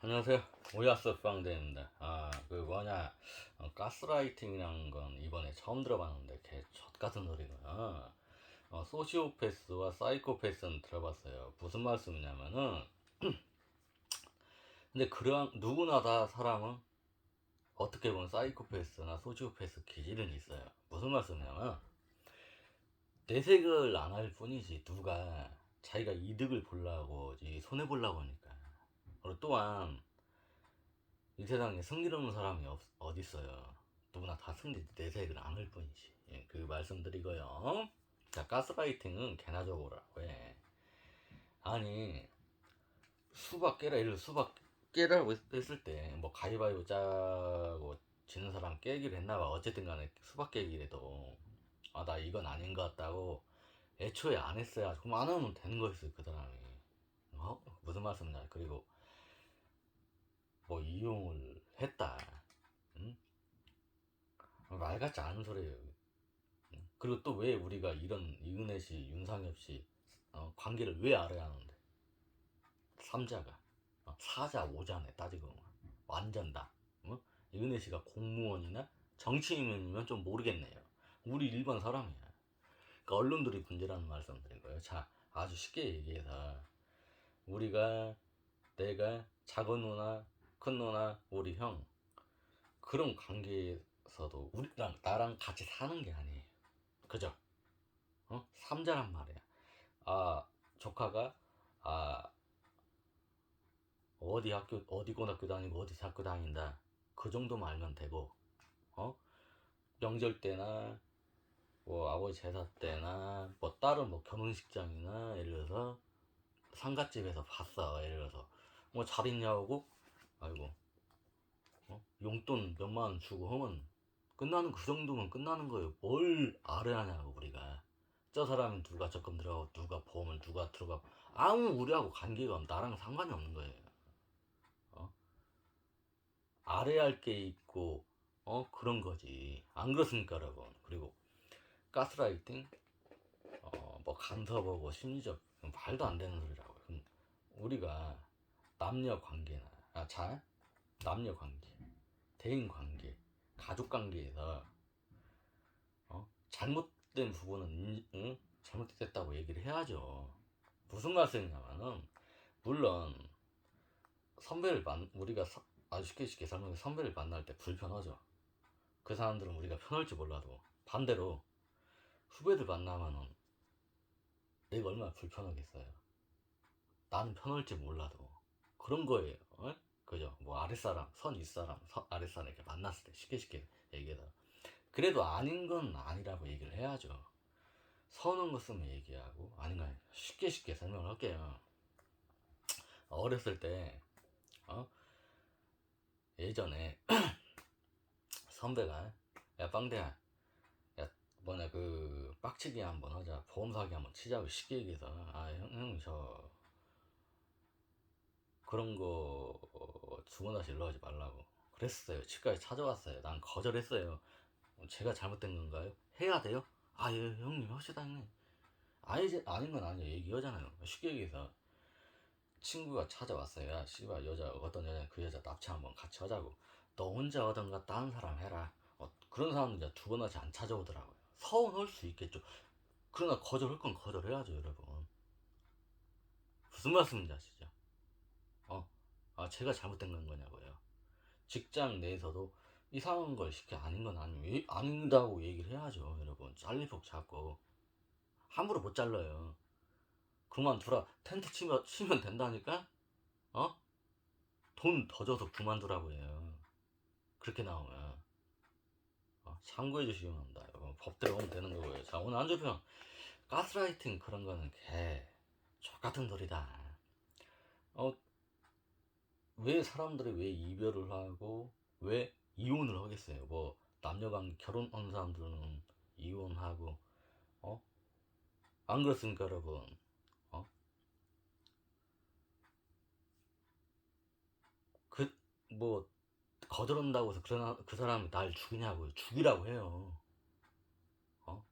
안녕하세요. 오야스 빵대입니다. 아, 그 뭐냐, 어, 가스라이팅이라는 건 이번에 처음 들어봤는데, 개 젖같은 소리고요. 어, 소시오패스와 사이코패스는 들어봤어요. 무슨 말씀이냐면은, 근데 그런, 누구나 다 사람은 어떻게 보면 사이코패스나 소시오패스 기질은 있어요. 무슨 말씀이냐면, 내색을 안 할 뿐이지, 누가 자기가 이득을 보려고, 이 손해 보려고 하니까. 그리고 또한 이 세상에 승리하는 사람이 없, 어딨어요. 누구나 다 승리 내색을 안할 뿐이지. 예, 그 말씀드리고요. 자, 가스라이팅은 개나 적으로라고 해. 아니, 수박 깨라, 들어 수박 깨라고 했- 했을 때, 뭐, 가위바위보 짜고 지는 사람 깨기를 했나봐. 어쨌든 간에 수박 깨기라도, 아, 나 이건 아닌 것 같다고 애초에 안 했어야. 그럼 안 하면 되는 거였어요, 그 사람이. 어? 무슨 말씀이냐. 그리고, 뭐 이용을 했다. 응? 말 같지 않은 소리예요. 응? 그리고 또 왜 우리가 이런 이은혜 씨, 윤상엽 씨 어, 관계를 왜 알아야 하는데? 삼자가 어, 사자 오자네 따지고. 완전 다. 어? 이은혜 씨가 공무원이나 정치인이면 좀 모르겠네요. 우리 일반 사람이야. 그러니까 언론들이 문제라는 말씀드린 거예요. 자, 아주 쉽게 얘기해서 우리가 내가 작은 누나, 큰 누나, 우리 형 그런 관계에서도 우리랑 나랑 같이 사는 게 아니에요. 그죠? 어? 삼자란 말이야. 아 조카가 아 어디 학교 어디 고등학교 다니고 어디 학교 다닌다. 그 정도만 알면 되고 어 명절 때나 뭐 아버지 제사 때나 뭐 다른 뭐 결혼식장이나 예를 들어서 상갓집에서 봤어 예를 들어서 뭐 잘 있냐고 아이고. 어? 용돈 몇만 원 주고 하면 끝나는 그 정도면 끝나는 거예요. 뭘 알아야 하냐고 우리가. 저 사람은 누가 적금 들어가고 누가 보험을 누가 들어가고. 아무 우리하고 관계가 없 나랑 상관이 없는 거예요. 어? 알아야 할게 있고 어? 그런 거지. 안 그렇습니까 여러분? 그리고 가스라이팅? 어, 뭐 간섭하고 심리적 말도 안 되는 소리라고. 그럼 우리가 남녀 관계나 아, 자 남녀 관계, 대인 관계, 가족 관계에서 어? 잘못된 부분은 인- 응? 잘못됐다고 얘기를 해야죠. 무슨 말씀이냐면은 물론 선배를 만 우리가 서- 아주 쉽게 쉽게 설명해 선배를 만날 때 불편하죠. 그 사람들은 우리가 편할지 몰라도 반대로 후배들 만나면은 내가 얼마나 불편하겠어요. 나는 편할지 몰라도 그런 거예요. 어? 그죠? 뭐 아랫사람, 선 윗사람, 선 아랫사람 이렇게 만났을 때 쉽게 쉽게 얘기해서 그래도 아닌 건 아니라고 얘기를 해야죠. 선은 거 쓰면 얘기하고 아닌 거 아니에요. 쉽게 쉽게 설명을 할게요. 어렸을 때 어? 예전에 선배가 야 빵대야 야 뭐냐 그 빡치기 한번 하자 보험 사기 한번 치자고 쉽게 얘기해서 아 형 형저 그런 거 두번 다시 일로 하지 말라고. 그랬어요. 집까지 찾아왔어요. 난 거절했어요. 제가 잘못된 건가요? 해야 돼요? 아 예 형님 합시다 형님. 아니 아닌 건 아니에요. 얘기하잖아요 쉽게 얘기해서. 친구가 찾아왔어요. 야 씨발 여자 어떤 여자 그 여자 납치 한번 같이 하자고. 너 혼자 하던가 다른 사람 해라. 어, 그런 사람은 이제 두번 다시 안 찾아오더라고요. 서운할 수 있겠죠. 그러나 거절할 건 거절해야죠 여러분. 무슨 말씀인지 아시죠? 어? 아 제가 잘못된 건 거냐고요? 직장 내에서도 이상한 걸 쉽게 아닌 건 아니, 아닌다고 얘기를 해야죠 여러분. 잘리폭 잡고 함부로 못 잘라요. 그만두라. 텐트 치면, 치면 된다니까? 어? 돈 더 줘서 그만두라고 해요. 그렇게 나오면. 어, 참고해 주시기 바랍니다 법대로 하면 되는 거고요. 자 오늘 안주평 가스라이팅 그런 거는 개 족같은 소리다. 어, 왜 사람들이 왜 이별을 하고 왜 이혼을 하겠어요 뭐 남녀관계 결혼한 사람들은 이혼하고 어? 안 그렇습니까 여러분 어? 그 뭐 거절한다고 해서 그, 그 사람이 날 죽이냐고요 죽이라고 해요 어?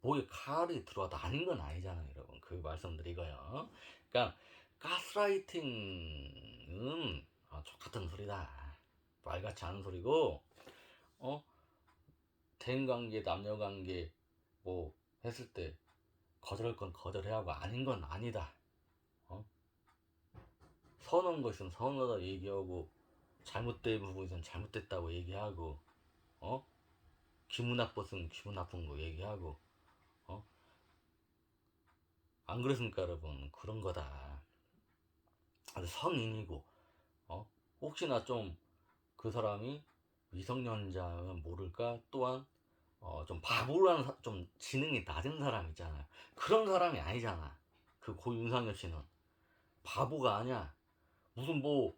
목에 칼이 들어와도 아닌 건 아니잖아요 여러분 그 말씀드리고요 그러니까 가스라이팅은 아, 족같은 소리다. 말같이 않은 소리고 어 대인 관계 남녀 관계 뭐 했을 때 거절할 건 거절해야 하고 아닌 건 아니다. 어? 선한 것은 선하다 얘기하고 잘못된 부분은 잘못됐다고 얘기하고 어? 기분 나빴으면 기분 나쁜 거 얘기하고 어? 안 그랬습니까 여러분 그런 거다 성인이고 어? 혹시나 좀 그 사람이 미성년자면 모를까 또한 어, 좀 바보라는 사- 좀 지능이 낮은 사람 있잖아요 그런 사람이 아니잖아 그 고 윤상엽 씨는 바보가 아니야 무슨 뭐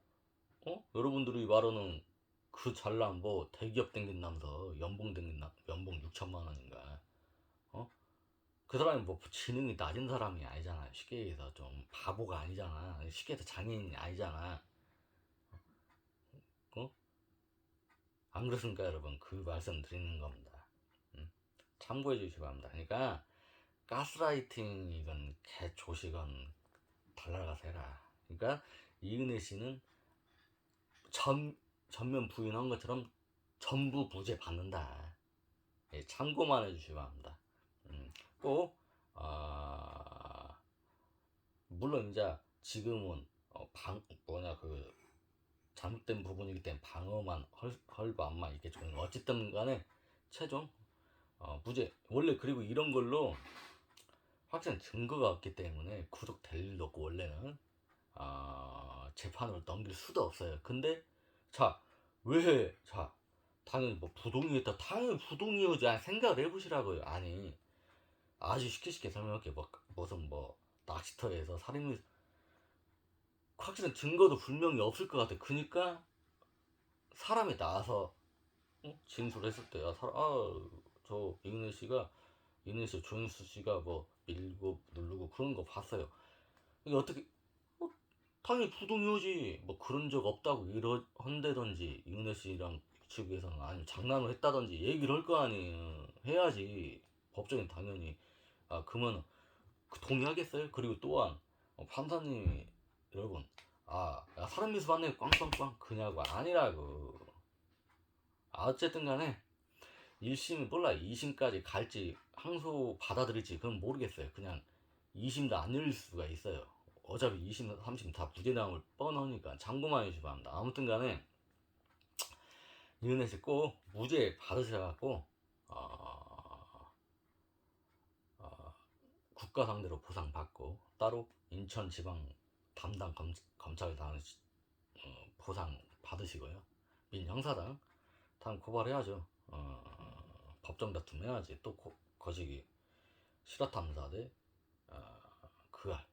어? 여러분들이 말하는 그 잘난 뭐 대기업 댕긴다면서 연봉 댕긴다 연봉 6천만 원인가 어? 그 사람이 뭐 지능이 낮은 사람이 아니잖아 쉽게 얘기해서 좀 바보가 아니잖아 쉽게 해서 장애인이 아니잖아 어? 안 그렇습니까 여러분 그 말씀 드리는 겁니다 음? 참고해 주시기 바랍니다 그러니까 가스라이팅이건 개조시건 달라가서 해라 그러니까 이은혜 씨는 전, 전면 부인한 것처럼 전부 무죄 받는다. 예, 참고만 해주시기 바랍니다. 음, 꼭, 아, 물론 이제 지금은 어, 방, 뭐냐, 그, 잘못된 부분이기 때문에 방어만, 헐, 헐반만 있겠지만, 어쨌든 간에 최종, 어, 무죄. 원래 그리고 이런 걸로 확실한 증거가 없기 때문에 구속될 일도 없고, 원래는. 아, 재판으로 넘길 수도 없어요. 근데 자, 왜 자, 당연히 뭐 부동이었다. 당연히. 아니, 생각을 해보시라고요. 아니, 아주 쉽게 쉽게 설명할게. 뭐 무슨 뭐 낚시터에서 살인을 확실한 증거도 분명히 없을 것 같아. 그니까 사람이 나와서 어? 진술했을 때, 아, 저 이은혜 씨가 이은혜 씨, 조인수 씨가 뭐 밀고 누르고 그런 거 봤어요. 이게 어떻게 당연히 부동이오지 뭐 그런 적 없다고 이러 한다든지 이은혜 씨랑 측에서는 아니 장난을 했다든지 얘기를 할 거 아니에요 해야지 법정에 당연히 아 그러면 그 동의하겠어요? 그리고 또한 어, 판사님이 여러분 아 야, 사람 미수 받네. 꽝꽝꽝. 그냐고. 아니라고. 아, 어쨌든 간에 1심이 몰라. 2심까지 갈지 항소 받아들일지 그건 모르겠어요. 그냥 2심도 안 열릴 수가 있어요. 어차피 20, 30다 무죄 나올 뻔하니까 참고만 해주시기 바랍니다. 아무튼 간에 이은혜 씨꼭 무죄 받으셔갖고 어, 어, 국가 상대로 보상 받고 따로 인천지방 담당 검, 검찰 당 어, 보상 받으시고요. 민 형사당 다음 고발해야죠. 어, 법정 다툼 해야지 또 고, 거시기 실화탐사 대 어, 그알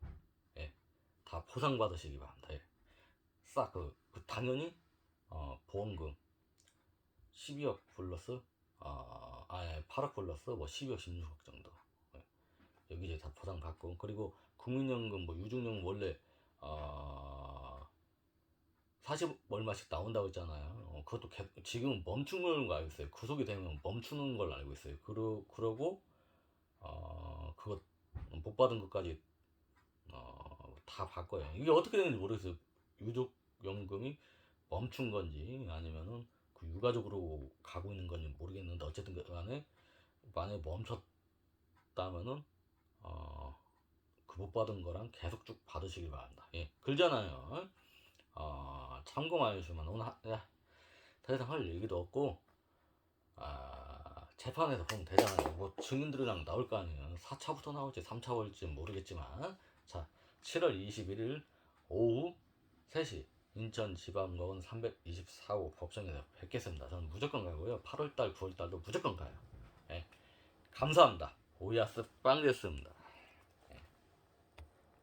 다 보상 받으시기 바랍니다. 예. 싹, 그, 그 당연히, 어, 보험금 12억 플러스, 어, 아예 8억 플러스 뭐 12억, 16억 정도. 예. 여기저기 다 보상받고, 그리고 국민연금, 뭐 유중연금 원래, 어, 40 얼마씩 나온다고 했잖아요. 어, 그것도 개, 지금 걸로 알고 있어요. 구속이 되면 멈추는 걸로 알고 있어요. 그러, 그러고, 어, 그거 못 받은 것까지 어, 다 바꿔요. 이게 어떻게 되는지 모르겠어요. 유족연금이 멈춘 건지 아니면은 그 유가족으로 가고 있는 건지 모르겠는데 어쨌든 간에 만약에 멈췄다면은 어, 그 못 받은 거랑 계속 쭉 받으시길 바랍니다. 예, 글잖아요. 어, 참고만 해주시면 오늘 하, 야, 더 이상 할 얘기도 없고 아, 재판에서 보면 되잖아요. 뭐 증인들이랑 나올 거 아니에요. 4차부터 나올지 3차 올지 모르겠지만 자 7월 21일 오후 3시 인천지방법원 324호 법정에서 뵙겠습니다. 저는 무조건 가고요. 8월달, 9월달도 무조건 가요. 예. 감사합니다. 오야스 빵 됐습니다.